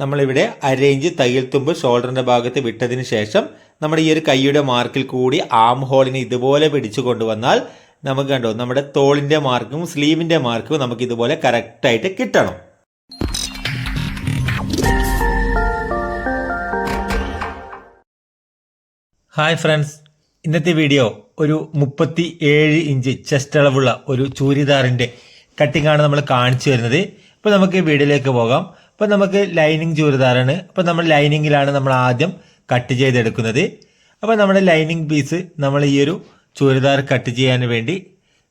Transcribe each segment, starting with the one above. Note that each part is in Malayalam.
നമ്മളിവിടെ അരയിഞ്ച് തയ്യൽ തുമ്പ് ഷോൾഡറിന്റെ ഭാഗത്ത് വിട്ടതിന് ശേഷം നമ്മുടെ ഈ ഒരു കൈയുടെ മാർക്കിൽ കൂടി ആം ഹോളിനെ ഇതുപോലെ പിടിച്ചു കൊണ്ടുവന്നാൽ നമുക്ക് കണ്ടോ നമ്മുടെ തോളിന്റെ മാർക്കും സ്ലീവിന്റെ മാർക്കും നമുക്ക് ഇതുപോലെ കറക്റ്റായിട്ട് കിട്ടണം. ഹായ് ഫ്രണ്ട്സ് ഇന്നത്തെ വീഡിയോ ഒരു മുപ്പത്തി ഏഴ് ഇഞ്ച് ചെസ്റ്റ് അളവുള്ള ഒരു ചൂരിദാറിന്റെ കട്ടിങ്ങാണ് നമ്മൾ കാണിച്ചു വരുന്നത് അപ്പോൾ നമുക്ക് വീഡിയോയിലേക്ക് പോകാം. അപ്പോൾ നമുക്ക് ലൈനിങ് ചൂരിദാറാണ്. അപ്പോൾ നമ്മൾ ലൈനിങ്ങിലാണ് നമ്മൾ ആദ്യം കട്ട് ചെയ്തെടുക്കുന്നത്. അപ്പോൾ നമ്മുടെ ലൈനിങ് പീസ് നമ്മൾ ഈ ഒരു ചൂരിദാർ കട്ട് ചെയ്യാൻ വേണ്ടി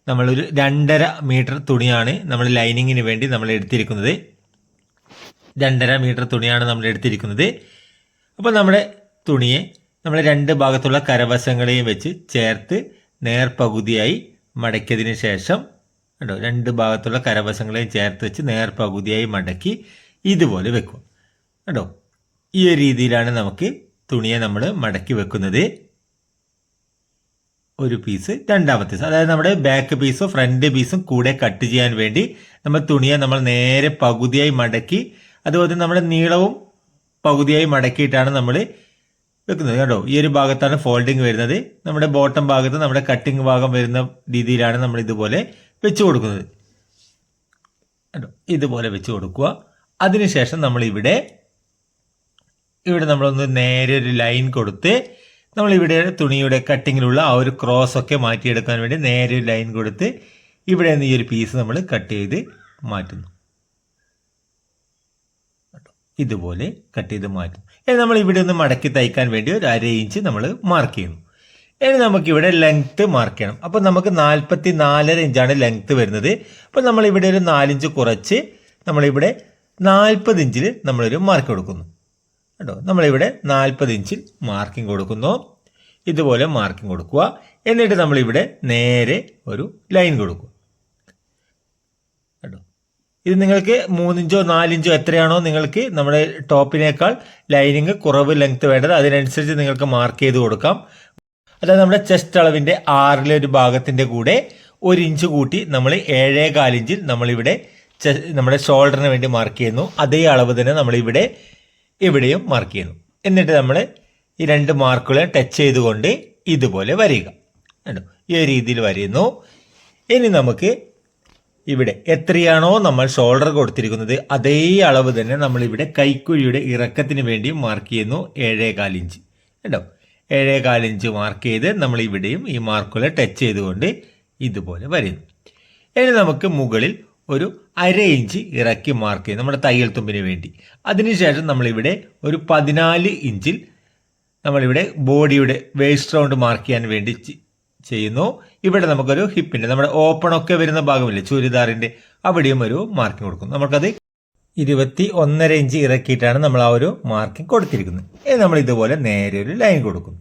നമ്മളൊരു രണ്ടര മീറ്റർ തുണിയാണ് നമ്മൾ ലൈനിങ്ങിന് വേണ്ടി നമ്മൾ എടുത്തിരിക്കുന്നത്. രണ്ടര മീറ്റർ തുണിയാണ് നമ്മൾ എടുത്തിരിക്കുന്നത്. അപ്പോൾ നമ്മുടെ തുണിയെ നമ്മൾ രണ്ട് ഭാഗത്തുള്ള കരവശങ്ങളെയും വെച്ച് ചേർത്ത് നേർപകുതിയായി മടക്കിയതിന് ശേഷം കേട്ടോ രണ്ട് ഭാഗത്തുള്ള കരവശങ്ങളെയും ചേർത്ത് വെച്ച് നേർപകുതിയായി മടക്കി ഇതുപോലെ വെക്കുക കേട്ടോ ഈ ഒരു രീതിയിലാണ് നമുക്ക് തുണിയെ നമ്മൾ മടക്കി വെക്കുന്നത്. ഒരു പീസ് രണ്ടാമത്തെ പീസ് അതായത് നമ്മുടെ ബാക്ക് പീസും ഫ്രണ്ട് പീസും കൂടെ കട്ട് ചെയ്യാൻ വേണ്ടി നമ്മൾ തുണിയെ നമ്മൾ നേരെ പകുതിയായി മടക്കി അതുപോലെ നമ്മുടെ നീളവും പകുതിയായി മടക്കിയിട്ടാണ് നമ്മൾ വെക്കുന്നത്. കേട്ടോ ഈ ഒരു ഭാഗത്താണ് ഫോൾഡിങ് വരുന്നത്. നമ്മുടെ ബോട്ടം ഭാഗത്ത് നമ്മുടെ കട്ടിങ് ഭാഗം വരുന്ന രീതിയിലാണ് നമ്മൾ ഇതുപോലെ വെച്ച് കൊടുക്കുന്നത്. കേട്ടോ ഇതുപോലെ വെച്ച് കൊടുക്കുക. അതിനുശേഷം നമ്മൾ ഇവിടെ ഇവിടെ നമ്മളൊന്ന് നേരെ ഒരു ലൈൻ കൊടുത്ത് നമ്മൾ ഇവിടെ തുണിയുടെ കട്ടിങ്ങിലുള്ള ആ ഒരു ക്രോസ് ഒക്കെ മാറ്റിയെടുക്കാൻ വേണ്ടി നേരെ ഒരു ലൈൻ കൊടുത്ത് ഇവിടെ നിന്ന് ഈ ഒരു പീസ് നമ്മൾ കട്ട് ചെയ്ത് മാറ്റുന്നു. ഇതുപോലെ കട്ട് ചെയ്ത് മാറ്റും ഇനി നമ്മൾ ഇവിടെ ഒന്ന് മടക്കി തയ്ക്കാൻ വേണ്ടി ഒരു അര ഇഞ്ച് നമ്മൾ മാർക്ക് ചെയ്യുന്നു. ഇനി നമുക്കിവിടെ ലെങ്ത്ത് ലെങ്ത് മാർക്ക് ചെയ്യണം. അപ്പോൾ നമുക്ക് നാൽപ്പത്തി നാലര ഇഞ്ചാണ് ലെങ്ത്ത് വരുന്നത്. അപ്പോൾ നമ്മൾ ഇവിടെ ഒരു നാലിഞ്ച് കുറച്ച് നമ്മളിവിടെ നാൽപ്പത് ഇഞ്ചിൽ നമ്മളൊരു മാർക്ക് കൊടുക്കുന്നു. കേട്ടോ? നമ്മളിവിടെ നാൽപ്പത് ഇഞ്ചിൽ മാർക്കിംഗ് കൊടുക്കുന്നു. ഇതുപോലെ മാർക്കിംഗ് കൊടുക്കുക. എന്നിട്ട് നമ്മളിവിടെ നേരെ ഒരു ലൈൻ കൊടുക്കുക. കേട്ടോ? ഇത് നിങ്ങൾക്ക് മൂന്നിഞ്ചോ നാലിഞ്ചോ എത്രയാണോ നിങ്ങൾക്ക് നമ്മുടെ ടോപ്പിനേക്കാൾ ലൈനിങ് കുറവ് ലെങ്ത് വേണ്ടത് അതിനനുസരിച്ച് നിങ്ങൾക്ക് മാർക്ക് ചെയ്ത് കൊടുക്കാം. അതായത് നമ്മുടെ ചെസ്റ്റ് അളവിന്റെ ആറിലെ ഒരു ഭാഗത്തിന്റെ കൂടെ ഒരു ഇഞ്ച് കൂട്ടി നമ്മൾ ഏഴേ കാലിഞ്ചിൽ നമ്മളിവിടെ നമ്മുടെ ഷോൾഡറിന് വേണ്ടി മാർക്ക് ചെയ്യുന്നു. അതേ അളവ് തന്നെ നമ്മൾ ഇവിടെ ഇവിടെയും മാർക്ക് ചെയ്യുന്നു. എന്നിട്ട് നമ്മൾ ഈ രണ്ട് മാർക്കുകളെ ടച്ച് ചെയ്തുകൊണ്ട് ഇതുപോലെ വരിക കണ്ടോ? ഈ രീതിയിൽ വരയുന്നു. ഇനി നമുക്ക് ഇവിടെ എത്രയാണോ നമ്മൾ ഷോൾഡർ കൊടുത്തിരിക്കുന്നത് അതേ അളവ് തന്നെ നമ്മൾ ഇവിടെ കൈക്കുഴിയുടെ ഇറക്കത്തിന് വേണ്ടി മാർക്ക് ചെയ്യുന്നു. ഏഴേ കാലിഞ്ച് കേട്ടോ ഏഴേ കാലിഞ്ച് മാർക്ക് ചെയ്ത് നമ്മൾ ഇവിടെയും ഈ മാർക്കുകളെ ടച്ച് ചെയ്തുകൊണ്ട് ഇതുപോലെ വരുന്നു ഇനി നമുക്ക് മുകളിൽ ഒരു അര ഇഞ്ച് ഇറക്കി മാർക്ക് ചെയ്യും നമ്മുടെ തയ്യൽ തുമ്പിന് വേണ്ടി. അതിനുശേഷം നമ്മളിവിടെ ഒരു പതിനാല് ഇഞ്ചിൽ നമ്മളിവിടെ ബോഡിയുടെ വേസ്റ്റ് റൗണ്ട് മാർക്ക് ചെയ്യാൻ വേണ്ടി ചെയ്യുന്നു. ഇവിടെ നമുക്കൊരു ഹിപ്പിന്റെ നമ്മുടെ ഓപ്പൺ ഒക്കെ വരുന്ന ഭാഗമില്ലേ ചുരിദാറിന്റെ അവിടെയും ഒരു മാർക്കിംഗ് കൊടുക്കും നമുക്കത് ഇരുപത്തി ഒന്നര ഇഞ്ച് ഇറക്കിയിട്ടാണ് നമ്മൾ ആ ഒരു മാർക്കിംഗ് കൊടുത്തിരിക്കുന്നത്. ഇനി നമ്മൾ ഇതുപോലെ നേരെ ഒരു ലൈൻ കൊടുക്കുന്നു.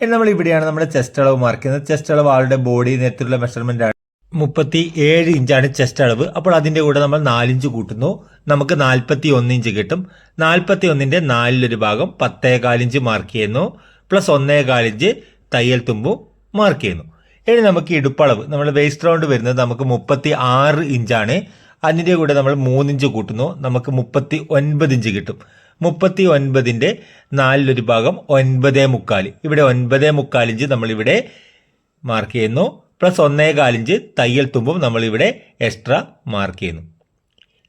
ഇനി നമ്മൾ ഇവിടെയാണ് നമ്മുടെ ചെസ്റ്റ് അളവ് മാർക്ക് ചെയ്യുന്നത്. ചെസ്റ്റ് അളവ് ആളുടെ ബോഡി നേരത്തിലുള്ള മെഷർമെന്റ് ആണ്. മുപ്പത്തി ഏഴ് ഇഞ്ചാണ് ചെസ്റ്റ് അളവ്. അപ്പോൾ അതിന്റെ കൂടെ നമ്മൾ നാലിഞ്ച് കൂട്ടുന്നു. നമുക്ക് നാൽപ്പത്തി ഒന്ന് ഇഞ്ച് കിട്ടും. നാൽപ്പത്തി ഒന്നിന്റെ നാലിലൊരു ഭാഗം പത്തേകാലിഞ്ച് മാർക്ക് ചെയ്യുന്നു. പ്ലസ് ഒന്നേകാലിഞ്ച് തയ്യൽ തുമ്പും മാർക്ക് ചെയ്യുന്നു. ഇനി നമുക്ക് ഇടുപ്പളവ്. നമ്മൾ വേസ്റ്റ് റൗണ്ട് വരുന്നത് നമുക്ക് മുപ്പത്തി ആറ് ഇഞ്ചാണ്. അതിന്റെ കൂടെ നമ്മൾ മൂന്നിഞ്ച് കൂട്ടുന്നു. നമുക്ക് മുപ്പത്തി ഒൻപത് ഇഞ്ച് കിട്ടും. മുപ്പത്തി ഒൻപതിന്റെ നാലിലൊരു ഭാഗം ഒൻപതേ മുക്കാൽ. ഇവിടെ ഒൻപതേ മുക്കാൽ ഇഞ്ച് നമ്മളിവിടെ മാർക്ക് ചെയ്യുന്നു. പ്ലസ് ഒന്നേ കാലിഞ്ച് തയ്യൽ തുമ്പും നമ്മളിവിടെ എക്സ്ട്രാ മാർക്ക് ചെയ്യുന്നു.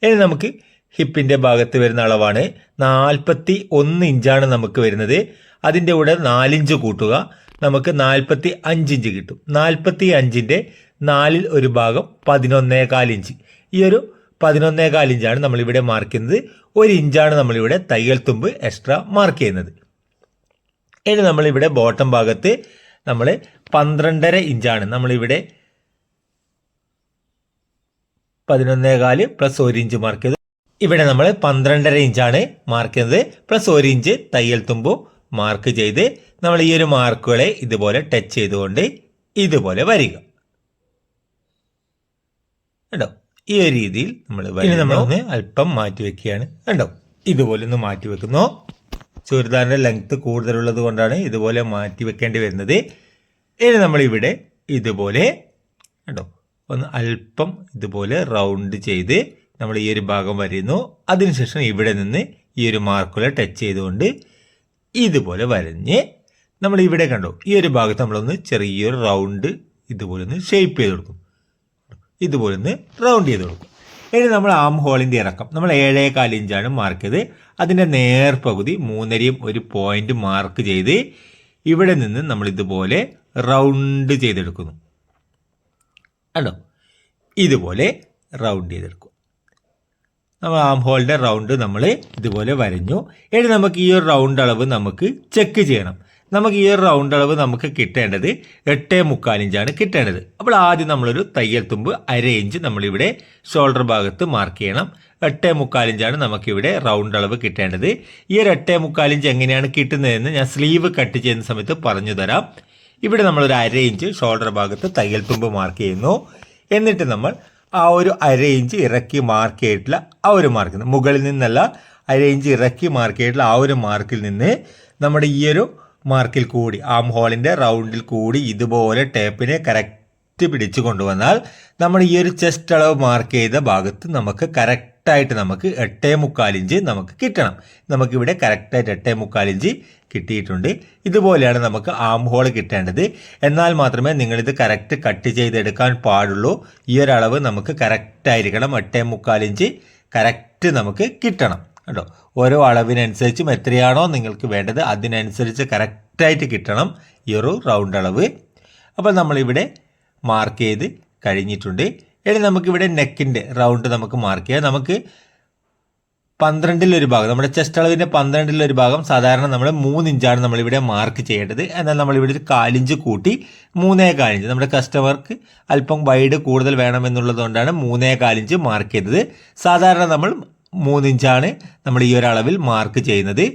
ഇനി നമുക്ക് ഹിപ്പിന്റെ ഭാഗത്ത് വരുന്ന അളവാണ് നാൽപ്പത്തി ഒന്ന് ഇഞ്ചാണ് നമുക്ക് വരുന്നത്. അതിന്റെ കൂടെ നാലിഞ്ച് കൂട്ടുക. നമുക്ക് നാൽപ്പത്തി അഞ്ച് ഇഞ്ച് കിട്ടും. നാൽപ്പത്തി അഞ്ചിന്റെ നാലിൽ ഒരു ഭാഗം പതിനൊന്നേകാൽ ഇഞ്ച്. ഈ ഒരു പതിനൊന്നേകാൽ ഇഞ്ചാണ് നമ്മളിവിടെ മാർക്ക് ചെയ്യുന്നത്. ഒരു ഇഞ്ചാണ് നമ്മളിവിടെ തയ്യൽ തുമ്പ് എക്സ്ട്രാ മാർക്ക് ചെയ്യുന്നത്. ഇനി നമ്മളിവിടെ ബോട്ടം ഭാഗത്ത് നമ്മൾ പന്ത്രണ്ടര ഇഞ്ചാണ്. നമ്മളിവിടെ പതിനൊന്നേകാൽ പ്ലസ് ഒരു ഇഞ്ച് മാർക്ക് ചെയ്തു. ഇവിടെ നമ്മൾ പന്ത്രണ്ടര ഇഞ്ചാണ് മാർക്ക് ചെയ്തത്. പ്ലസ് ഒരു ഇഞ്ച് തയ്യൽ തുമ്പു മാർക്ക് ചെയ്ത് നമ്മൾ ഈ ഒരു മാർക്കുകളെ ഇതുപോലെ ടച്ച് ചെയ്തുകൊണ്ട് ഇതുപോലെ വരിക. കണ്ടോ? ഈ ഒരു രീതിയിൽ നമ്മൾ ഇനി നമ്മളൊന്ന് അല്പം മാറ്റി വെക്കുകയാണ്. കണ്ടോ? ഇതുപോലെ ഒന്ന് മാറ്റി വെക്കുന്നു. ചുരിദാറിന്റെ ലെങ്ത് കൂടുതലുള്ളത് കൊണ്ടാണ് ഇതുപോലെ മാറ്റി വെക്കേണ്ടി വരുന്നത്. ഇനി നമ്മളിവിടെ ഇതുപോലെ കണ്ടോ? ഒന്ന് അല്പം ഇതുപോലെ റൗണ്ട് ചെയ്ത് നമ്മൾ ഈ ഒരു ഭാഗം വരുന്നു അതിനുശേഷം ഇവിടെ നിന്ന് ഈ ഒരു മാർക്കുകൾ ടച്ച് ചെയ്തുകൊണ്ട് ഇതുപോലെ വരഞ്ഞ് നമ്മൾ ഇവിടെ കണ്ടു? ഈ ഒരു ഭാഗത്ത് നമ്മളൊന്ന് ചെറിയൊരു റൗണ്ട് ഇതുപോലെ ഒന്ന് ഷേപ്പ് ചെയ്ത് കൊടുക്കും. ഇതുപോലെ ഒന്ന് റൗണ്ട് ചെയ്ത് കൊടുക്കും. ഇനി നമ്മൾ ആം ഹോളിന്റെ ഇറക്കം. നമ്മൾ ഏഴേകാൽ ഇഞ്ചാണ് മാർക്ക് ചെയ്ത് അതിന്റെ നേർപകുതി മൂന്നരയും ഒരു പോയിന്റ് മാർക്ക് ചെയ്ത് ഇവിടെ നിന്ന് നമ്മൾ ഇതുപോലെ റൗണ്ട് ചെയ്തെടുക്കുന്നു. ആണോ ഇതുപോലെ റൗണ്ട് ചെയ്തെടുക്കും. നമ്മൾ ആം ഹോളിന്റെ റൗണ്ട് നമ്മൾ ഇതുപോലെ വരഞ്ഞു. ഇനി നമുക്ക് ഈ ഒരു റൗണ്ട് അളവ് നമുക്ക് ചെക്ക് ചെയ്യണം. നമുക്ക് ഈ ഒരു റൗണ്ട് അളവ് നമുക്ക് കിട്ടേണ്ടത് എട്ടേ മുക്കാലിഞ്ചാണ് കിട്ടേണ്ടത്. അപ്പോൾ ആദ്യം നമ്മളൊരു തയ്യൽ തുമ്പ് അര ഇഞ്ച് നമ്മളിവിടെ ഷോൾഡർ ഭാഗത്ത് മാർക്ക് ചെയ്യണം. എട്ടേ മുക്കാലിഞ്ചാണ് നമുക്കിവിടെ റൗണ്ട് അളവ് കിട്ടേണ്ടത്. ഈ ഒരു എട്ടേ മുക്കാലിഞ്ച് എങ്ങനെയാണ് കിട്ടുന്നതെന്ന് ഞാൻ സ്ലീവ് കട്ട് ചെയ്യുന്ന സമയത്ത് പറഞ്ഞു തരാം. ഇവിടെ നമ്മൾ നമ്മളൊരു അര ഇഞ്ച് ഷോൾഡർ ഭാഗത്ത് തയ്യൽ തുമ്പ് മാർക്ക് ചെയ്യുന്നു. എന്നിട്ട് നമ്മൾ ആ ഒരു അര ഇഞ്ച് ഇറക്കി മാർക്ക് ചെയ്തിട്ടുള്ള ആ ഒരു മാർക്ക് മുകളിൽ നിന്നല്ല അര ഇഞ്ച് ഇറക്കി മാർക്ക് ചെയ്തിട്ടുള്ള ആ ഒരു മാർക്കിൽ നിന്ന് നമ്മുടെ ഈ ഒരു മാർക്കിൽ കൂടി ആം ഹോളിന്റെ റൗണ്ടിൽ കൂടി ഇതുപോലെ ടേപ്പിനെ കറക്റ്റ് പിടിച്ചു കൊണ്ടുവന്നാൽ നമ്മൾ ഈ ഒരു ചെസ്റ്റ് അളവ് മാർക്ക് ചെയ്ത ഭാഗത്ത് നമുക്ക് കറക്റ്റായിട്ട് നമുക്ക് എട്ടേ മുക്കാൽ ഇഞ്ച് നമുക്ക് കിട്ടണം. നമുക്കിവിടെ കറക്റ്റായിട്ട് എട്ടേ മുക്കാൽ ഇഞ്ച് കിട്ടിയിട്ടുണ്ട്. ഇതുപോലെയാണ് നമുക്ക് ആം ഹോൾ കിട്ടേണ്ടത്. എന്നാൽ മാത്രമേ നിങ്ങളിത് കറക്റ്റ് കട്ട് ചെയ്തെടുക്കാൻ പാടുള്ളൂ. ഈ ഒരളവ് നമുക്ക് കറക്റ്റായിരിക്കണം. എട്ടേ മുക്കാൽ ഇഞ്ച് കറക്റ്റ് നമുക്ക് കിട്ടണം. കേട്ടോ. ഓരോ അളവിനനുസരിച്ചും എത്രയാണോ നിങ്ങൾക്ക് വേണ്ടത് അതിനനുസരിച്ച് കറക്റ്റായിട്ട് കിട്ടണം. ഈ ഒരു റൗണ്ട് അളവ്. അപ്പോൾ നമ്മളിവിടെ മാർക്ക് ചെയ്ത് കഴിഞ്ഞിട്ടുണ്ട്. ഇനി നമുക്കിവിടെ നെക്കിന്റെ റൗണ്ട് നമുക്ക് മാർക്ക് ചെയ്യാം. നമുക്ക് പന്ത്രണ്ടിലൊരു ഭാഗം നമ്മുടെ ചെസ്റ്റ് അളവിന്റെ പന്ത്രണ്ടിലൊരു ഭാഗം സാധാരണ നമ്മൾ മൂന്ന് ഇഞ്ചാണ് നമ്മളിവിടെ മാർക്ക് ചെയ്യേണ്ടത്. എന്നാൽ നമ്മളിവിടെ ഒരു കാലിഞ്ച് കൂട്ടി മൂന്നേ കാലിഞ്ച് നമ്മുടെ കസ്റ്റമർക്ക് അല്പം വൈഡ് കൂടുതൽ വേണമെന്നുള്ളത് കൊണ്ടാണ് മൂന്നേ കാലിഞ്ച് മാർക്ക് ചെയ്തത്. സാധാരണ നമ്മൾ മൂന്നിഞ്ചാണ് നമ്മൾ ഈ ഒരളവിൽ മാർക്ക് ചെയ്യുന്നത്.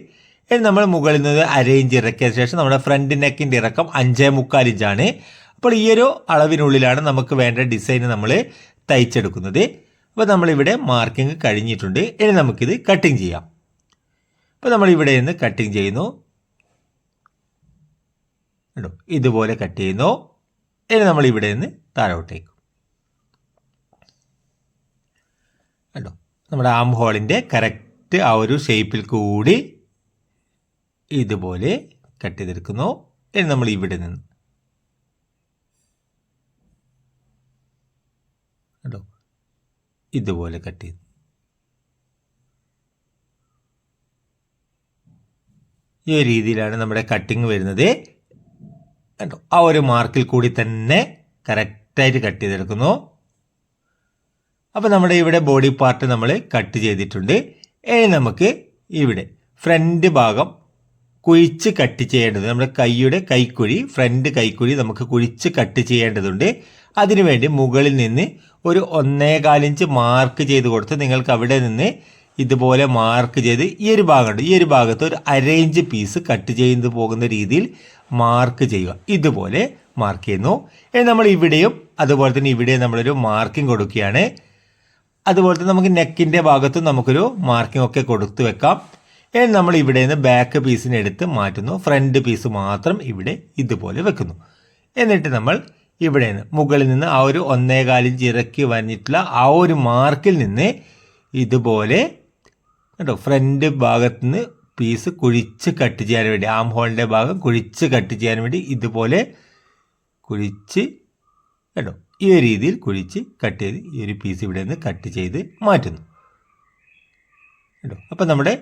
ഇനി നമ്മൾ മുകളിൽ നിന്ന് അര ഇഞ്ച് ഇറക്കിയ ശേഷം നമ്മുടെ ഫ്രണ്ട് നെക്കിന്റെ ഇറക്കം അഞ്ചേ മുക്കാൽ ഇഞ്ചാണ് അപ്പോൾ ഈ ഒരു അളവിനുള്ളിലാണ് നമുക്ക് വേണ്ട ഡിസൈൻ നമ്മൾ തയ്ച്ചെടുക്കുന്നത്. അപ്പോൾ നമ്മളിവിടെ മാർക്കിംഗ് കഴിഞ്ഞിട്ടുണ്ട്. ഇനി നമുക്കിത് കട്ടിങ് ചെയ്യാം. അപ്പോൾ നമ്മളിവിടെ നിന്ന് കട്ടിങ് ചെയ്യുന്നു. കേട്ടോ ഇതുപോലെ കട്ട് ചെയ്യുന്നു. ഇനി നമ്മൾ ഇവിടെ നിന്ന് താഴോട്ടേക്ക്. കേട്ടോ നമ്മുടെ ആം ഹോളിന്റെ കറക്റ്റ് ആ ഒരു ഷേപ്പിൽ കൂടി ഇതുപോലെ കട്ട് ചെയ്തെടുക്കുന്നു. ഇനി നമ്മൾ ഇവിടെ നിന്ന് കേട്ടോ ഇതുപോലെ കട്ട് ചെയ്തു. ഈ രീതിയിലാണ് നമ്മുടെ കട്ടിങ് വരുന്നത്. കണ്ടോ? ആ ഒരു മാർക്കിൽ കൂടി തന്നെ കറക്റ്റായിട്ട് കട്ട് ചെയ്തെടുക്കുന്നു. അപ്പോൾ നമ്മുടെ ഇവിടെ ബോഡി പാർട്ട് നമ്മൾ കട്ട് ചെയ്തിട്ടുണ്ട്. ഇനി നമുക്ക് ഇവിടെ ഫ്രണ്ട് ഭാഗം കുഴിച്ച് കട്ട് ചെയ്യേണ്ടത് നമ്മുടെ കൈയുടെ കൈക്കുഴി ഫ്രണ്ട് കൈക്കുഴി നമുക്ക് കുഴിച്ച് കട്ട് ചെയ്യേണ്ടതുണ്ട്. അതിനുവേണ്ടി മുകളിൽ നിന്ന് ഒരു ഒന്നേകാലിഞ്ച് മാർക്ക് ചെയ്ത് കൊടുത്ത് നിങ്ങൾക്ക് അവിടെ നിന്ന് ഇതുപോലെ മാർക്ക് ചെയ്ത് ഈ ഒരു ഭാഗമുണ്ട്. ഈ ഒരു ഭാഗത്ത് ഒരു അരയിഞ്ച് പീസ് കട്ട് ചെയ്ത് പോകുന്ന രീതിയിൽ മാർക്ക് ചെയ്യുക. ഇതുപോലെ മാർക്ക് ചെയ്യുന്നു. ഇനി നമ്മൾ ഇവിടെയും അതുപോലെ തന്നെ ഇവിടെയും നമ്മളൊരു മാർക്കിംഗ് കൊടുക്കുകയാണ്. അതുപോലെ തന്നെ നമുക്ക് നെക്കിന്റെ ഭാഗത്തും നമുക്കൊരു മാർക്കിംഗ് ഒക്കെ കൊടുത്തു വെക്കാം. ഇനി നമ്മൾ ഇവിടെ നിന്ന് ബാക്ക് പീസിനെ എടുത്ത് മാറ്റുന്നു. ഫ്രണ്ട് പീസ് മാത്രം ഇവിടെ ഇതുപോലെ വെക്കുന്നു. എന്നിട്ട് നമ്മൾ ഇവിടെ നിന്ന് മുകളിൽ നിന്ന് ആ ഒരു ഒന്നേകാലിഞ്ച് ഇറക്കി വന്നിട്ടുള്ള ആ ഒരു മാർക്കിൽ നിന്ന് ഇതുപോലെ കേട്ടോ ഫ്രണ്ട് ഭാഗത്ത് നിന്ന് പീസ് കുഴിച്ച് കട്ട് ചെയ്യാൻ വേണ്ടി ആം ഹോളിന്റെ ഭാഗം കുഴിച്ച് കട്ട് ചെയ്യാൻ വേണ്ടി ഇതുപോലെ കുഴിച്ച് കേട്ടോ ഈ ഒരു രീതിയിൽ കുഴിച്ച് കട്ട് ചെയ്ത് ഈ ഒരു പീസ് ഇവിടെ നിന്ന് കട്ട് ചെയ്ത് മാറ്റുന്നു. കേട്ടോ അപ്പം നമ്മുടെ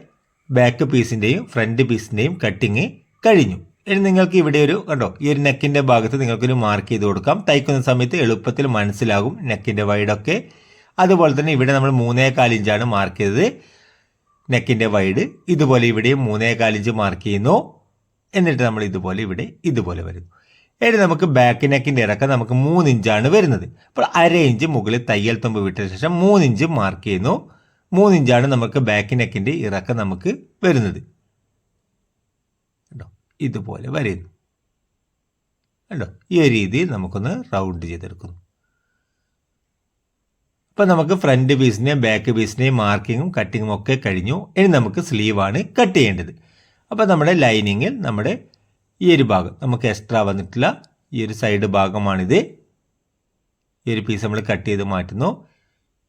ബാക്ക് പീസിന്റെയും ഫ്രണ്ട് പീസിന്റെയും കട്ടിങ് കഴിഞ്ഞു. ഇനി നിങ്ങൾക്ക് ഇവിടെ ഒരു കണ്ടോ ഈ ഒരു നെക്കിന്റെ ഭാഗത്ത് നിങ്ങൾക്കൊരു മാർക്ക് ചെയ്ത് കൊടുക്കാം. തയ്ക്കുന്ന സമയത്ത് എളുപ്പത്തിൽ മനസ്സിലാകും നെക്കിന്റെ വൈഡൊക്കെ അതുപോലെ തന്നെ ഇവിടെ നമ്മൾ മൂന്നേ കാലിഞ്ചാണ് മാർക്ക് ചെയ്തത് നെക്കിന്റെ വൈഡ് ഇതുപോലെ ഇവിടെയും മൂന്നേ കാലിഞ്ച് മാർക്ക് ചെയ്യുന്നു. എന്നിട്ട് നമ്മൾ ഇതുപോലെ ഇവിടെ ഇതുപോലെ വരുന്നു. ഇനി നമുക്ക് ബാക്ക് നെക്കിന്റെ ഇറക്കം നമുക്ക് മൂന്ന് ഇഞ്ചാണ് വരുന്നത്. അപ്പോൾ അര ഇഞ്ച് മുകളിൽ തയ്യൽ തുമ്പ് വിട്ട ശേഷം മൂന്ന് ഇഞ്ച് മാർക്ക് ചെയ്യുന്നു. മൂന്ന് ഇഞ്ചാണ് നമുക്ക് ബാക്ക് നെക്കിന്റെ ഇറക്കം നമുക്ക് വരുന്നത്. ഇതുപോലെ വരുന്നു. കണ്ടോ? ഈ ഒരു രീതിയിൽ നമുക്കൊന്ന് റൗണ്ട് ചെയ്തെടുക്കുന്നു. അപ്പം നമുക്ക് ഫ്രണ്ട് പീസിനെയും ബാക്ക് പീസിനെയും മാർക്കിങ്ങും കട്ടിങ്ങും ഒക്കെ കഴിഞ്ഞു. ഇനി നമുക്ക് സ്ലീവാണ് കട്ട് ചെയ്യേണ്ടത്. അപ്പോൾ നമ്മുടെ ലൈനിങ്ങിൽ നമ്മുടെ ഈ ഒരു ഭാഗം നമുക്ക് എക്സ്ട്രാ വന്നിട്ടില്ല ഈ ഒരു സൈഡ് ഭാഗമാണിത്. ഈ ഒരു പീസ് നമ്മൾ കട്ട് ചെയ്ത് മാറ്റുന്നു.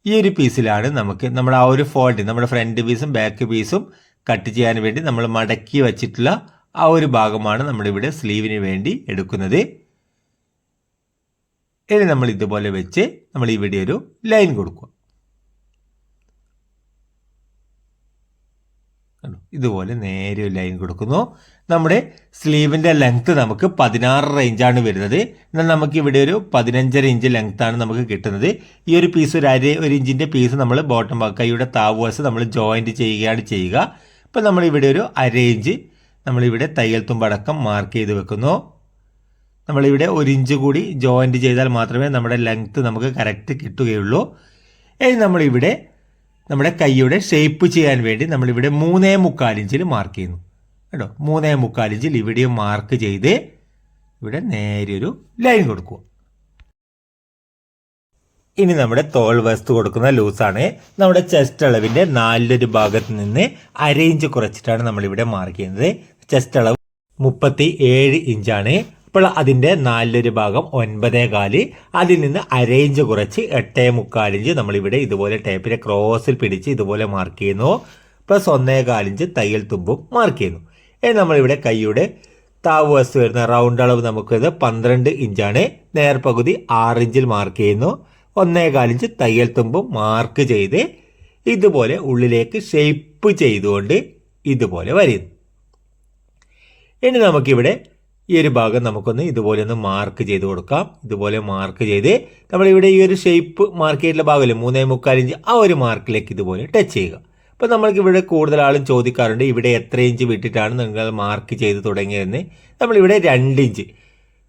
ഈ ഒരു പീസിലാണ് നമുക്ക് നമ്മുടെ ആ ഒരു ഫോൾഡ് നമ്മുടെ ഫ്രണ്ട് പീസും ബാക്ക് പീസും കട്ട് ചെയ്യാൻ വേണ്ടി നമ്മൾ മടക്കി വച്ചിട്ടുള്ള ആ ഒരു ഭാഗമാണ് നമ്മളിവിടെ സ്ലീവിന് വേണ്ടി എടുക്കുന്നത്. ഇനി നമ്മൾ ഇതുപോലെ വെച്ച് നമ്മൾ ഇവിടെ ഒരു ലൈൻ കൊടുക്കുക? ഇതുപോലെ നേരെ ഒരു ലൈൻ കൊടുക്കുന്നു. നമ്മുടെ സ്ലീവിന്റെ ലെങ്ത് നമുക്ക് പതിനാറ് റേഞ്ചാണ് വരുന്നത്. എന്നാൽ നമുക്ക് ഇവിടെ ഒരു പതിനഞ്ചര ഇഞ്ച് ലെങ്ത് ആണ് നമുക്ക് കിട്ടുന്നത്. ഈ ഒരു പീസ് ഒരു അര ഒരു ഇഞ്ചിന്റെ പീസ് നമ്മൾ ബോട്ടം കൈയുടെ താവുവശം നമ്മൾ ജോയിന്റ് ചെയ്യുകയാണ് ചെയ്യുക. ഇപ്പം നമ്മൾ ഇവിടെ ഒരു അര ഇഞ്ച് നമ്മളിവിടെ തയ്യൽ തുമ്പടക്കം മാർക്ക് ചെയ്ത് വെക്കുന്നു. നമ്മളിവിടെ ഒരു ഇഞ്ച് കൂടി ജോയിന്റ് ചെയ്താൽ മാത്രമേ നമ്മുടെ ലെങ്ത്ത് നമുക്ക് കറക്റ്റ് കിട്ടുകയുള്ളൂ. ഇനി നമ്മളിവിടെ നമ്മുടെ കൈയുടെ ഷേപ്പ് ചെയ്യാൻ വേണ്ടി നമ്മളിവിടെ മൂന്നേ മുക്കാൽ ഇഞ്ചിൽ മാർക്ക് ചെയ്യുന്നു. കേട്ടോ? മൂന്നേ മുക്കാൽ ഇഞ്ചിൽ ഇവിടെയും മാർക്ക് ചെയ്ത് ഇവിടെ നേരെ ഒരു ലൈൻ കൊടുക്കുക. ഇനി നമ്മുടെ തോൾ വസ്തു കൊടുക്കുന്ന ലൂസാണ് നമ്മുടെ ചെസ്റ്റ് അളവിന്റെ നാലിലൊരു ഭാഗത്ത് നിന്ന് അര ഇഞ്ച് കുറച്ചിട്ടാണ് നമ്മളിവിടെ മാർക്ക് ചെയ്യുന്നത്. ചെസ്റ്റ് അളവ് മുപ്പത്തി ഏഴ് ഇഞ്ചാണ്. അപ്പോൾ അതിന്റെ നാലിലൊരു ഭാഗം ഒൻപതേ കാൽ. അതിൽ നിന്ന് അര ഇഞ്ച് കുറച്ച് എട്ടേ മുക്കാലിഞ്ച് നമ്മളിവിടെ ഇതുപോലെ ടേപ്പിലെ ക്രോസിൽ പിടിച്ച് ഇതുപോലെ മാർക്ക് ചെയ്യുന്നു. പ്ലസ് ഒന്നേ കാലിഞ്ച് തയ്യൽ തുമ്പും മാർക്ക് ചെയ്യുന്നു. ഇനി നമ്മളിവിടെ കൈയുടെ താവ് വസ്തു വരുന്ന റൗണ്ട് അളവ് നമുക്കത് പന്ത്രണ്ട് ഇഞ്ചാണ്. നേർപകുതി ആറ് ഇഞ്ചിൽ മാർക്ക് ചെയ്യുന്നു. ഒന്നേ കാലിഞ്ച് തയ്യൽ തുമ്പും മാർക്ക് ചെയ്ത് ഇതുപോലെ ഉള്ളിലേക്ക് ഷേപ്പ് ചെയ്തുകൊണ്ട് ഇതുപോലെ വരുന്നു ഇനി നമുക്കിവിടെ ഈ ഒരു ഭാഗം നമുക്കൊന്ന് ഇതുപോലെ ഒന്ന് മാർക്ക് ചെയ്ത് കൊടുക്കാം. ഇതുപോലെ മാർക്ക് ചെയ്ത് നമ്മളിവിടെ ഈ ഒരു ഷേപ്പ് മാർക്ക് ചെയ്തിട്ടുള്ള ഭാഗമല്ലേ? മൂന്നേ മുക്കാൽ ഇഞ്ച് ആ ഒരു മാർക്കിലേക്ക് ഇതുപോലെ ടച്ച് ചെയ്യുക. അപ്പോൾ നമ്മൾക്ക് ഇവിടെ കൂടുതൽ ആളും ചോദിക്കാറുണ്ട് ഇവിടെ എത്ര ഇഞ്ച് വിട്ടിട്ടാണ് നിങ്ങൾ മാർക്ക് ചെയ്ത് തുടങ്ങിയതെന്ന്? നമ്മളിവിടെ രണ്ട് ഇഞ്ച്.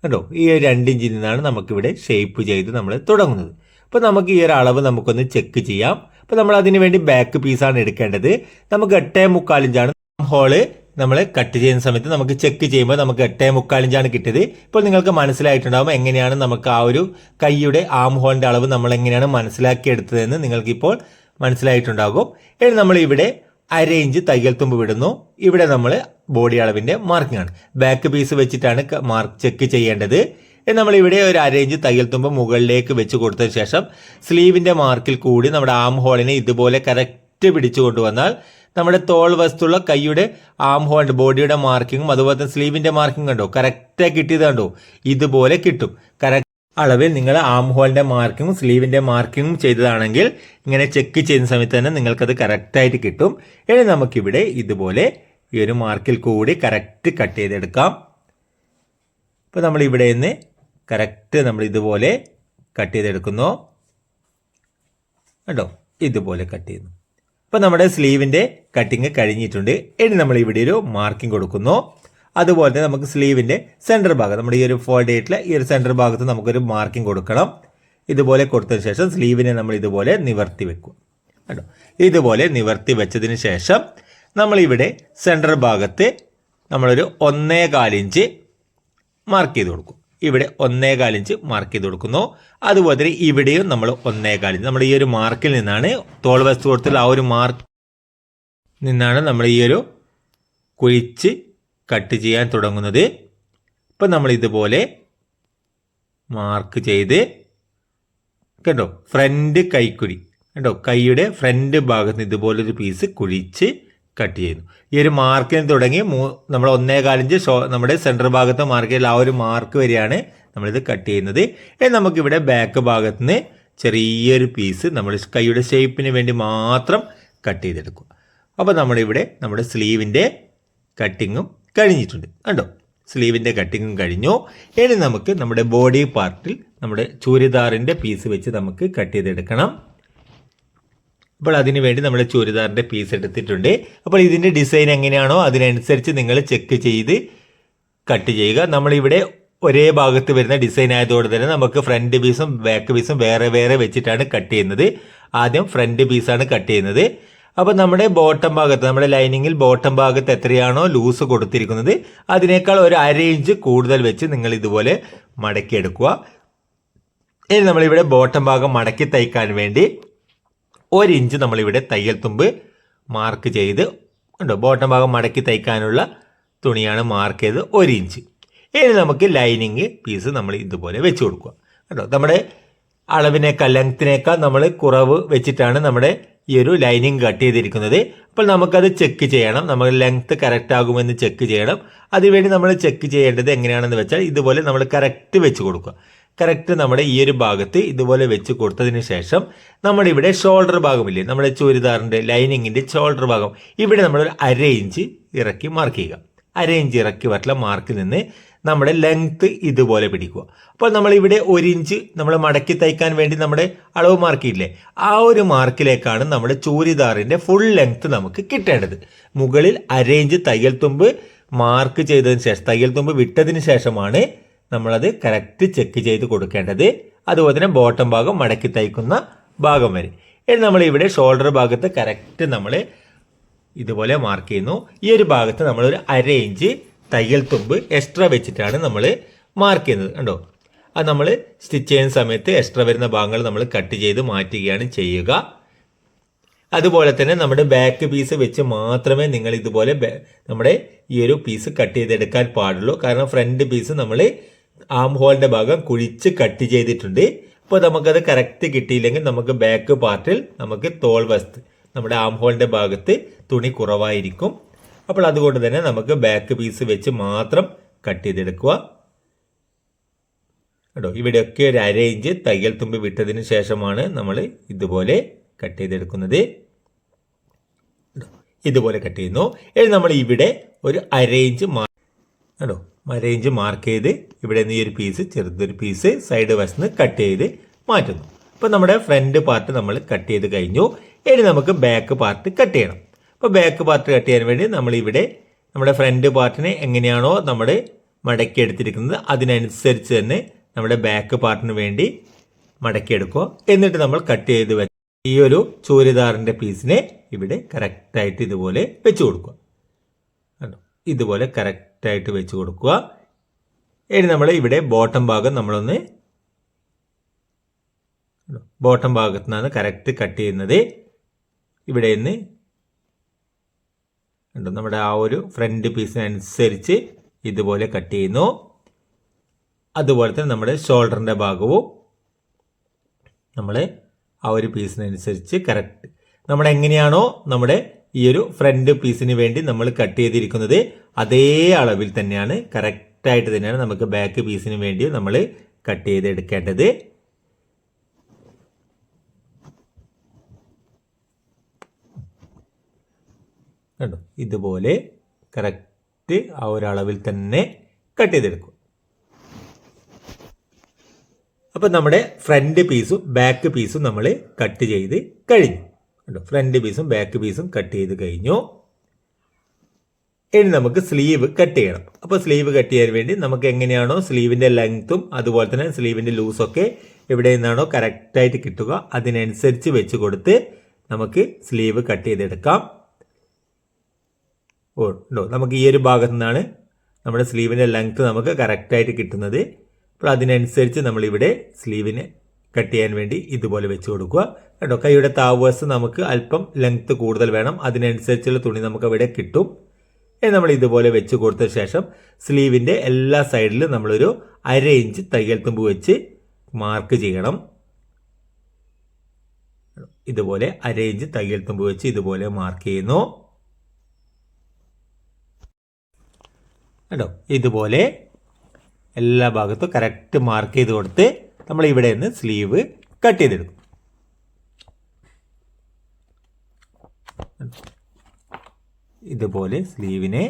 കണ്ടോ? ഈ രണ്ട് ഇഞ്ചിൽ നിന്നാണ് നമുക്കിവിടെ ഷേപ്പ് ചെയ്ത് നമ്മൾ തുടങ്ങുന്നത്. അപ്പോൾ നമുക്ക് ഈ ഒരു അളവ് നമുക്കൊന്ന് ചെക്ക് ചെയ്യാം. അപ്പോൾ നമ്മൾ അതിന് വേണ്ടി ബാക്ക് പീസാണ് എടുക്കേണ്ടത്. നമുക്ക് എട്ടേ മുക്കാലിഞ്ചാണ് ഹോൾ നമ്മൾ കട്ട് ചെയ്യുന്ന സമയത്ത് നമുക്ക് ചെക്ക് ചെയ്യുമ്പോൾ നമുക്ക് എട്ടേ മുക്കാലിഞ്ചാണ് കിട്ടിയത്. ഇപ്പോൾ നിങ്ങൾക്ക് മനസ്സിലായിട്ടുണ്ടാകും എങ്ങനെയാണ് നമുക്ക് ആ ഒരു കൈയുടെ ആം ഹോളിന്റെ അളവ് നമ്മൾ എങ്ങനെയാണ് മനസ്സിലാക്കിയെടുത്തതെന്ന് നിങ്ങൾക്കിപ്പോൾ മനസ്സിലായിട്ടുണ്ടാകും. ഇനി നമ്മൾ ഇവിടെ അര ഇഞ്ച് തയ്യൽ തുമ്പ് വിടുന്നു. ഇവിടെ നമ്മൾ ബോഡി അളവിന്റെ മാർക്കിംഗ് ആണ്. ബാക്ക് പീസ് വെച്ചിട്ടാണ് മാർക്ക് ചെക്ക് ചെയ്യേണ്ടത്. നമ്മൾ ഇവിടെ ഒരു അര ഇഞ്ച് തയ്യൽ തുമ്പ് മുകളിലേക്ക് വെച്ച് കൊടുത്തതിന് ശേഷം സ്ലീവിന്റെ മാർക്കിൽ കൂടി നമ്മുടെ ആം ഹോളിനെ ഇതുപോലെ കറക്റ്റ് പിടിച്ചു കൊണ്ടുവന്നാൽ നമ്മുടെ തോൾ വസ്തുള്ള കൈയുടെ ആം ഹോൾഡ് ബോഡിയുടെ മാർക്കിങ്ങും അതുപോലെ തന്നെ സ്ലീവിന്റെ മാർക്കിംഗ് കണ്ടോ? കറക്റ്റായി കിട്ടിയത് കണ്ടോ? ഇതുപോലെ കിട്ടും. കറക്റ്റ് അളവിൽ നിങ്ങൾ ആം ഹോളിന്റെ മാർക്കിങ്ങും സ്ലീവിന്റെ മാർക്കിങ്ങും ചെയ്തതാണെങ്കിൽ ഇങ്ങനെ ചെക്ക് ചെയ്യുന്ന സമയത്ത് തന്നെ നിങ്ങൾക്കത് കറക്റ്റായിട്ട് കിട്ടും. ഇനി നമുക്കിവിടെ ഇതുപോലെ ഈ ഒരു മാർക്കിൽ കൂടി കറക്റ്റ് കട്ട് ചെയ്തെടുക്കാം. ഇപ്പോൾ നമ്മൾ ഇവിടെ നിന്ന് കറക്റ്റ് നമ്മൾ ഇതുപോലെ കട്ട് ചെയ്തെടുക്കുന്നു. കേട്ടോ ഇതുപോലെ കട്ട് ചെയ്യുന്നു. അപ്പോൾ നമ്മുടെ സ്ലീവിന്റെ കട്ടിങ് കഴിഞ്ഞിട്ടുണ്ട്. ഇനി നമ്മൾ ഇവിടെ ഒരു മാർക്കിംഗ് കൊടുക്കുന്നു. അതുപോലെ തന്നെ നമുക്ക് സ്ലീവിന്റെ സെന്റർ ഭാഗം നമ്മുടെ ഈ ഒരു ഫോൾഡ് ചെയ്തിട്ടുള്ള ഈ ഒരു സെന്റർ ഭാഗത്ത് നമുക്കൊരു മാർക്കിംഗ് കൊടുക്കണം. ഇതുപോലെ കൊടുത്തതിന് ശേഷം സ്ലീവിനെ നമ്മൾ ഇതുപോലെ നിവർത്തി വെക്കും കേട്ടോ ഇതുപോലെ നിവർത്തി വെച്ചതിന് ശേഷം നമ്മളിവിടെ സെന്റർ ഭാഗത്ത് നമ്മളൊരു ഒന്നേ കാലിഞ്ച് മാർക്ക് ചെയ്ത് കൊടുക്കും. ഇവിടെ ഒന്നേ ഇഞ്ച് മാർക്ക് ചെയ്ത് കൊടുക്കുന്നു. അതുപോലെ തന്നെ ഇവിടെയും നമ്മൾ ഒന്നേ ഇഞ്ച് നമ്മൾ ഈ ഒരു മാർക്കിൽ നിന്നാണ് തോൾ വസ്തു കൊടുത്തുള്ള ആ ഒരു മാർക്ക് നിന്നാണ് നമ്മൾ ഈ ഒരു കുഴിച്ച് കട്ട് ചെയ്യാൻ തുടങ്ങുന്നത്. ഇപ്പം നമ്മൾ ഇതുപോലെ മാർക്ക് ചെയ്ത് കണ്ടോ? ഫ്രണ്ട് കൈക്കുഴി. കണ്ടോ? കൈയുടെ ഫ്രണ്ട് ഭാഗത്ത് ഇതുപോലൊരു പീസ് കുഴിച്ച് കട്ട് ചെയ്യുന്നു ഈ ഒരു മാർക്കിന് തുടങ്ങി മൂ നമ്മൾ ഒന്നേ കാലിഞ്ച് ഷോ നമ്മുടെ സെന്റർ ഭാഗത്ത് മാർക്കിൽ ആ ഒരു മാർക്ക് വരെയാണ് നമ്മളിത് കട്ട് ചെയ്യുന്നത്. ഇനി നമുക്കിവിടെ ബാക്ക് ഭാഗത്ത് നിന്ന് ചെറിയൊരു പീസ് നമ്മൾ കൈയുടെ ഷേപ്പിന് വേണ്ടി മാത്രം കട്ട് ചെയ്തെടുക്കുക. അപ്പോൾ നമ്മളിവിടെ നമ്മുടെ സ്ലീവിന്റെ കട്ടിങ്ങും കഴിഞ്ഞിട്ടുണ്ട്. കണ്ടോ? സ്ലീവിന്റെ കട്ടിങ്ങും കഴിഞ്ഞു. ഇനി നമുക്ക് നമ്മുടെ ബോഡി പാർട്ടിൽ നമ്മുടെ ചൂരിദാറിന്റെ പീസ് വെച്ച് നമുക്ക് കട്ട് ചെയ്തെടുക്കണം. അപ്പോൾ അതിന് വേണ്ടി നമ്മൾ ചുരിദാറിന്റെ പീസ് എടുത്തിട്ടുണ്ട്. അപ്പോൾ ഇതിന്റെ ഡിസൈൻ എങ്ങനെയാണോ അതിനനുസരിച്ച് നിങ്ങൾ ചെക്ക് ചെയ്ത് കട്ട് ചെയ്യുക. നമ്മളിവിടെ ഒരേ ഭാഗത്ത് വരുന്ന ഡിസൈൻ ആയതുകൊണ്ട് തന്നെ നമുക്ക് ഫ്രണ്ട് പീസും ബാക്ക് പീസും വേറെ വേറെ വെച്ചിട്ടാണ് കട്ട് ചെയ്യുന്നത്. ആദ്യം ഫ്രണ്ട് പീസാണ് കട്ട് ചെയ്യുന്നത്. അപ്പോൾ നമ്മുടെ ബോട്ടം ഭാഗത്ത് നമ്മുടെ ലൈനിങ്ങിൽ ബോട്ടം ഭാഗത്ത് എത്രയാണോ ലൂസ് കൊടുത്തിരിക്കുന്നത് അതിനേക്കാൾ ഒരു അര ഇഞ്ച് കൂടുതൽ വെച്ച് നിങ്ങൾ ഇതുപോലെ മടക്കിയെടുക്കുക. ഇനി നമ്മളിവിടെ ബോട്ടം ഭാഗം മടക്കി തയ്ക്കാൻ വേണ്ടി ഒരു ഇഞ്ച് നമ്മളിവിടെ തയ്യൽ തുമ്പ് മാർക്ക് ചെയ്ത് ഉണ്ടോ ബോട്ടം ഭാഗം മടക്കി തയ്ക്കാനുള്ള തുണിയാണ് മാർക്ക് ചെയ്ത് ഒരു ഇഞ്ച് ഇനി നമുക്ക് ലൈനിങ് പീസ് നമ്മൾ ഇതുപോലെ വെച്ച് കൊടുക്കുക. കേട്ടോ നമ്മുടെ അളവിനേക്കാൾ ലെങ്ത്തിനേക്കാൾ നമ്മൾ കുറവ് വെച്ചിട്ടാണ് നമ്മുടെ ഈ ഒരു ലൈനിങ് കട്ട് ചെയ്തിരിക്കുന്നത്. അപ്പോൾ നമുക്കത് ചെക്ക് ചെയ്യണം. നമ്മൾ ലെങ്ത്ത് കറക്റ്റ് ആകുമെന്ന് ചെക്ക് ചെയ്യണം. അതിനുവേണ്ടി നമ്മൾ ചെക്ക് ചെയ്യേണ്ടത് എങ്ങനെയാണെന്ന് വെച്ചാൽ ഇതുപോലെ നമ്മൾ കറക്റ്റ് വെച്ച് കൊടുക്കുക. കറക്റ്റ് നമ്മുടെ ഈ ഒരു ഭാഗത്ത് ഇതുപോലെ വെച്ച് കൊടുത്തതിന് ശേഷം നമ്മുടെ ഇവിടെ ഷോൾഡർ ഭാഗമില്ലേ? നമ്മുടെ ചുരിദാറിന്റെ ലൈനിങ്ങിന്റെ ഷോൾഡർ ഭാഗം. ഇവിടെ നമ്മൾ ഒരു അര ഇഞ്ച് ഇറക്കി മാർക്ക് ചെയ്യുക. അര ഇഞ്ച് ഇറക്കി വരട്ടുള്ള മാർക്കിൽ നിന്ന് നമ്മുടെ ലെങ്ത്ത് ഇതുപോലെ പിടിക്കുക. അപ്പോൾ നമ്മൾ ഇവിടെ ഒരു ഇഞ്ച് നമ്മൾ മടക്കി തയ്ക്കാൻ വേണ്ടി നമ്മുടെ അളവ് മാർക്കില്ലേ ആ ഒരു മാർക്കിലേക്കാണ് നമ്മുടെ ചൂരിദാറിന്റെ ഫുൾ ലെങ്ത്ത് നമുക്ക് കിട്ടേണ്ടത്. മുകളിൽ അര ഇഞ്ച് തയ്യൽ തുമ്പ് മാർക്ക് ചെയ്തതിന് ശേഷം തയ്യൽ തുമ്പ് വിട്ടതിന് ശേഷമാണ് നമ്മളത് കറക്റ്റ് ചെക്ക് ചെയ്ത് കൊടുക്കേണ്ടത് അതുപോലെ തന്നെ ബോട്ടം ഭാഗം മടക്കി തയ്ക്കുന്ന ഭാഗം വരെ. ഇനി നമ്മൾ ഇവിടെ ഷോൾഡർ ഭാഗത്ത് കറക്റ്റ് നമ്മൾ ഇതുപോലെ മാർക്ക് ചെയ്യുന്നു. ഈ ഒരു ഭാഗത്ത് നമ്മൾ ഒരു അര ഇഞ്ച് തയ്യൽ തുമ്പ് എക്സ്ട്രാ വെച്ചിട്ടാണ് നമ്മൾ മാർക്ക് ചെയ്യുന്നത്. കണ്ടോ? അത് നമ്മൾ സ്റ്റിച്ച് ചെയ്യുന്ന സമയത്ത് എക്സ്ട്രാ വരുന്ന ഭാഗങ്ങൾ നമ്മൾ കട്ട് ചെയ്ത് മാറ്റുകയാണ് ചെയ്യുക. അതുപോലെ തന്നെ നമ്മുടെ ബാക്ക് പീസ് വെച്ച് മാത്രമേ നിങ്ങൾ ഇതുപോലെ നമ്മുടെ ഈ ഒരു പീസ് കട്ട് ചെയ്തെടുക്കാൻ പാടുള്ളൂ. കാരണം ഫ്രണ്ട് പീസ് നമ്മൾ ആം ഹോളിന്റെ ഭാഗം കുഴിച്ച് കട്ട് ചെയ്തിട്ടുണ്ട്. അപ്പോൾ നമുക്കത് കറക്റ്റ് കിട്ടിയില്ലെങ്കിൽ നമുക്ക് ബാക്ക് പാർട്ടിൽ നമുക്ക് തോൾ വസ്ത് നമ്മുടെ ആം ഹോളിന്റെ ഭാഗത്ത് തുണി കുറവായിരിക്കും. അപ്പോൾ അതുകൊണ്ട് തന്നെ നമുക്ക് ബാക്ക് പീസ് വെച്ച് മാത്രം കട്ട് ചെയ്തെടുക്കുക. കേട്ടോ ഇവിടെയൊക്കെ ഒരു അര ഇഞ്ച് തയ്യൽ തുമ്പി വിട്ടതിന് ശേഷമാണ് നമ്മൾ ഇതുപോലെ കട്ട് ചെയ്തെടുക്കുന്നത്? ഇതുപോലെ കട്ട് ചെയ്യുന്നു. ഇനി നമ്മൾ ഇവിടെ ഒരു അര ഇഞ്ച് മാ കേട്ടോ ഇഞ്ച് മാർക്ക് ചെയ്ത് ഇവിടെ നിന്ന് ഈ ഒരു പീസ് ചെറുതൊരു പീസ് സൈഡ് വശത്ത് കട്ട് ചെയ്ത് മാറ്റുന്നു. അപ്പോൾ നമ്മുടെ ഫ്രണ്ട് പാർട്ട് നമ്മൾ കട്ട് ചെയ്ത് കഴിഞ്ഞു. ഇനി നമുക്ക് ബാക്ക് പാർട്ട് കട്ട് ചെയ്യണം. അപ്പോൾ ബാക്ക് പാർട്ട് കട്ട് ചെയ്യാൻ വേണ്ടി നമ്മൾ ഇവിടെ നമ്മുടെ ഫ്രണ്ട് പാർട്ടിനെ എങ്ങനെയാണോ നമ്മൾ മടക്കി എടുത്തിരിക്കുന്നത് അതിനനുസരിച്ച് തന്നെ നമ്മുടെ ബാക്ക് പാർട്ടിന് വേണ്ടി മടക്കിയെടുക്കുക എന്നിട്ട് നമ്മൾ കട്ട് ചെയ്ത് വെച്ച ഈ ഒരു ചൂരിദാറിന്റെ പീസിനെ ഇവിടെ കറക്റ്റായിട്ട് ഇതുപോലെ വെച്ചു കൊടുക്കുക. ഇതുപോലെ കറക്റ്റായിട്ട് വെച്ച് കൊടുക്കുക. ഇനി നമ്മൾ ഇവിടെ ബോട്ടം ഭാഗം നമ്മളൊന്ന് ബോട്ടം ഭാഗത്തു നിന്നാണ് കറക്റ്റ് കട്ട് ചെയ്യുന്നത്. ഇവിടെ നിന്ന് കണ്ടോ? നമ്മുടെ ആ ഒരു ഫ്രണ്ട് പീസിനനുസരിച്ച് ഇതുപോലെ കട്ട് ചെയ്യുന്നു. അതുപോലെ തന്നെ നമ്മുടെ ഷോൾഡറിന്റെ ഭാഗവും നമ്മൾ ആ ഒരു പീസിനനുസരിച്ച് കറക്റ്റ് നമ്മൾ എങ്ങനെയാണോ നമ്മുടെ ഈ ഒരു ഫ്രണ്ട് പീസിന് വേണ്ടി നമ്മൾ കട്ട് ചെയ്തിരിക്കുന്നത് അതേ അളവിൽ തന്നെയാണ്. കറക്റ്റായിട്ട് തന്നെയാണ് നമുക്ക് ബാക്ക് പീസിന് വേണ്ടി നമ്മൾ കട്ട് ചെയ്തെടുക്കേണ്ടത്. കണ്ടോ? ഇതുപോലെ കറക്റ്റ് ആ ഒരു അളവിൽ തന്നെ കട്ട് ചെയ്തെടുക്കും. അപ്പം നമ്മുടെ ഫ്രണ്ട് പീസും ബാക്ക് പീസും നമ്മൾ കട്ട് ചെയ്ത് കഴിഞ്ഞു. കണ്ടോ? ഫ്രണ്ട് പീസും ബാക്ക് പീസും കട്ട് ചെയ്ത് കഴിഞ്ഞു. ഇനി നമുക്ക് സ്ലീവ് കട്ട് ചെയ്യണം. അപ്പോൾ സ്ലീവ് കട്ട് ചെയ്യാൻ വേണ്ടി നമുക്ക് എങ്ങനെയാണോ സ്ലീവിന്റെ ലെങ്ത്തും അതുപോലെ തന്നെ സ്ലീവിന്റെ ലൂസൊക്കെ എവിടെ നിന്നാണോ കറക്റ്റായിട്ട് കിട്ടുക അതിനനുസരിച്ച് വെച്ച് കൊടുത്ത് നമുക്ക് സ്ലീവ് കട്ട് ചെയ്തെടുക്കാം. ഓ ഉണ്ടോ? നമുക്ക് ഈ ഒരു ഭാഗത്തു നിന്നാണ് നമ്മുടെ സ്ലീവിന്റെ ലെങ്ത്ത് നമുക്ക് കറക്റ്റായിട്ട് കിട്ടുന്നത്. അപ്പോൾ അതിനനുസരിച്ച് നമ്മളിവിടെ സ്ലീവിനെ കട്ട് ചെയ്യാൻ വേണ്ടി ഇതുപോലെ വെച്ച് കൊടുക്കുക. കേട്ടോ കൈയുടെ താവേഴ്സ് നമുക്ക് അല്പം ലെങ്ത് കൂടുതൽ വേണം. അതിനനുസരിച്ചുള്ള തുണി നമുക്ക് അവിടെ കിട്ടും. നമ്മൾ ഇതുപോലെ വെച്ച് കൊടുത്ത ശേഷം സ്ലീവിന്റെ എല്ലാ സൈഡിലും നമ്മളൊരു അര ഇഞ്ച് തയ്യൽ തുമ്പ് വെച്ച് മാർക്ക് ചെയ്യണം. ഇതുപോലെ അര ഇഞ്ച് തയ്യൽ തുമ്പ് വെച്ച് ഇതുപോലെ മാർക്ക് ചെയ്യുന്നു. കേട്ടോ ഇതുപോലെ എല്ലാ ഭാഗത്തും കറക്റ്റ് മാർക്ക് ചെയ്ത് കൊടുത്ത് നമ്മൾ ഇവിടെ നിന്ന് സ്ലീവ് കട്ട് ചെയ്തെടുക്കും ഇതുപോലെ സ്ലീവിനെ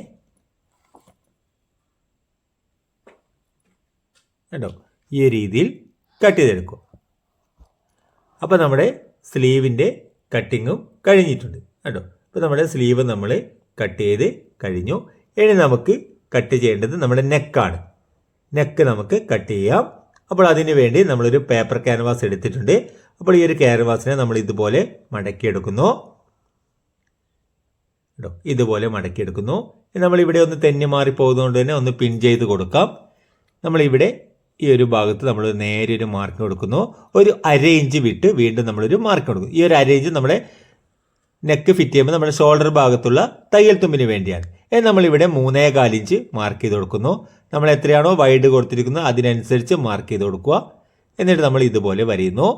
കേട്ടോ ഈ രീതിയിൽ കട്ട് ചെയ്തെടുക്കും. അപ്പോൾ നമ്മുടെ സ്ലീവിന്റെ കട്ടിങ്ങും കഴിഞ്ഞിട്ടുണ്ട്. കേട്ടോ അപ്പോൾ നമ്മുടെ സ്ലീവ് നമ്മൾ കട്ട് ചെയ്ത് കഴിഞ്ഞു. ഇനി നമുക്ക് കട്ട് ചെയ്യേണ്ടത് നമ്മുടെ നെക്കാണ് നെക്ക് നമുക്ക് കട്ട് ചെയ്യാം. അപ്പോൾ അതിന് വേണ്ടി നമ്മളൊരു പേപ്പർ ക്യാൻവാസ് എടുത്തിട്ടുണ്ട്. അപ്പോൾ ഈ ഒരു ക്യാൻവാസിനെ നമ്മൾ ഇതുപോലെ മടക്കിയെടുക്കുന്നു. കേട്ടോ ഇതുപോലെ മടക്കിയെടുക്കുന്നു. നമ്മളിവിടെ ഒന്ന് തെന്നി മാറി പോകുന്നതുകൊണ്ട് തന്നെ ഒന്ന് പിൻ ചെയ്ത് കൊടുക്കാം. നമ്മളിവിടെ ഈ ഒരു ഭാഗത്ത് നമ്മൾ നേരെ ഒരു മാർക്ക് കൊടുക്കുന്നു. ഒരു അരേഞ്ച് വിട്ട് വീണ്ടും നമ്മളൊരു മാർക്ക് കൊടുക്കുന്നു. ഈ ഒരു അരേഞ്ച് നമ്മുടെ നെക്ക് ഫിറ്റ് ചെയ്യുമ്പോൾ നമ്മുടെ ഷോൾഡർ ഭാഗത്തുള്ള തയ്യൽ തുമ്പിന് വേണ്ടിയാണ്. നമ്മളിവിടെ മൂന്നേ കാലിഞ്ച് മാർക്ക് ചെയ്ത് കൊടുക്കുന്നു. നമ്മൾ എത്രയാണോ വൈഡ് കൊടുത്തിരിക്കുന്നത് അതിനനുസരിച്ച് മാർക്ക് ചെയ്ത് കൊടുക്കുക. എന്നിട്ട് നമ്മൾ ഇതുപോലെ വരയുന്നു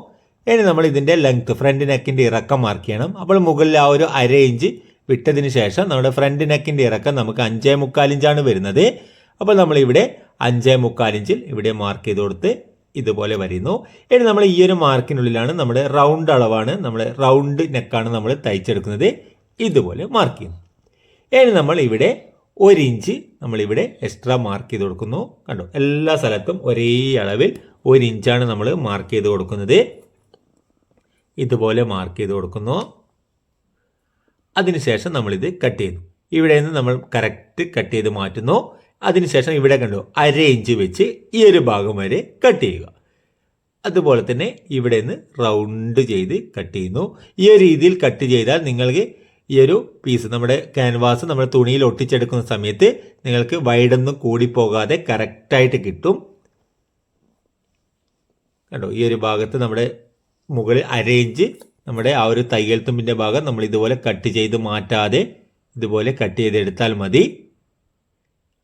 ഇനി നമ്മൾ ഇതിന്റെ ലെങ്ത് ഫ്രണ്ട് നെക്കിന്റെ ഇറക്കം മാർക്ക് ചെയ്യണം. അപ്പോൾ മുകളിൽ ആ ഒരു അര ഇഞ്ച് വിട്ടതിന് ശേഷം നമ്മുടെ ഫ്രണ്ട് നെക്കിന്റെ ഇറക്കം നമുക്ക് അഞ്ചേ മുക്കാലിഞ്ചാണ് വരുന്നത്. അപ്പോൾ നമ്മളിവിടെ അഞ്ചേ മുക്കാലിഞ്ചിൽ ഇവിടെ മാർക്ക് ചെയ്ത് കൊടുത്ത് ഇതുപോലെ വരുന്നു. ഇനി നമ്മൾ ഈ ഒരു മാർക്കിനുള്ളിലാണ് നമ്മുടെ റൗണ്ട് അളവാണ് നമ്മൾ റൗണ്ട് നെക്കാണ് നമ്മൾ തയ്ച്ചെടുക്കുന്നത്. ഇതുപോലെ മാർക്ക് ചെയ്യുന്നു. ഇനി നമ്മൾ ഇവിടെ ഒരു ഇഞ്ച് നമ്മളിവിടെ എക്സ്ട്രാ മാർക്ക് ചെയ്ത് കൊടുക്കുന്നു. കണ്ടോ? എല്ലാ സ്ഥലത്തും ഒരേ അളവിൽ ഒരു ഇഞ്ചാണ് നമ്മൾ മാർക്ക് ചെയ്ത് കൊടുക്കുന്നത്. ഇതുപോലെ മാർക്ക് ചെയ്ത് കൊടുക്കുന്നു. അതിനുശേഷം നമ്മളിത് കട്ട് ചെയ്യുന്നു. ഇവിടെ നിന്ന് നമ്മൾ കറക്റ്റ് കട്ട് ചെയ്ത് മാറ്റുന്നു. അതിനുശേഷം ഇവിടെ കണ്ടു? അര ഇഞ്ച് വെച്ച് ഈ ഒരു ഭാഗം വരെ കട്ട് ചെയ്യുക. അതുപോലെ തന്നെ ഇവിടെ നിന്ന് റൗണ്ട് ചെയ്ത് കട്ട് ചെയ്യുന്നു. ഈ ഒരു രീതിയിൽ കട്ട് ചെയ്താൽ നിങ്ങൾക്ക് ഈ ഒരു പീസ് നമ്മുടെ ക്യാൻവാസ് നമ്മുടെ തുണിയിൽ ഒട്ടിച്ചെടുക്കുന്ന സമയത്ത് നിങ്ങൾക്ക് വൈഡൊന്നും കൂടിപ്പോകാതെ കറക്റ്റായിട്ട് കിട്ടും. കണ്ടോ? ഈ ഒരു ഭാഗത്ത് നമ്മുടെ മുകളിൽ അര ഇഞ്ച് നമ്മുടെ ആ ഒരു തയ്യൽ തുമ്പിന്റെ ഭാഗം നമ്മൾ ഇതുപോലെ കട്ട് ചെയ്ത് മാറ്റാതെ ഇതുപോലെ കട്ട് ചെയ്തെടുത്താൽ മതി.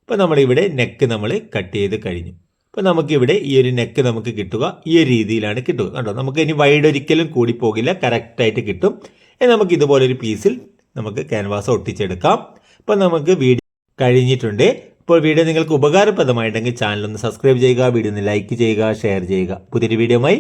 ഇപ്പോൾ നമ്മളിവിടെ നെക്ക് നമ്മൾ കട്ട് ചെയ്ത് കഴിഞ്ഞു. ഇപ്പം നമുക്കിവിടെ ഈ ഒരു നെക്ക് നമുക്ക് കിട്ടുക. ഈ ഒരു രീതിയിലാണ് കിട്ടുക. കണ്ടോ? നമുക്ക് ഇനി വൈഡ് ഒരിക്കലും കൂടി പോകില്ല കറക്റ്റായിട്ട് കിട്ടും. നമുക്ക് ഇതുപോലെ ഒരു പീസിൽ നമുക്ക് ക്യാൻവാസ് ഒട്ടിച്ചെടുക്കാം. ഇപ്പം നമുക്ക് വീഡിയോ കഴിഞ്ഞിട്ടുണ്ട്. ഇപ്പോൾ വീഡിയോ നിങ്ങൾക്ക് ഉപകാരപ്രദമായിട്ടുണ്ടെങ്കിൽ ചാനൽ ഒന്ന് സബ്സ്ക്രൈബ് ചെയ്യുക വീഡിയോ ഒന്ന് ലൈക്ക് ചെയ്യുക ഷെയർ ചെയ്യുക. പുതിയൊരു വീഡിയോയുമായി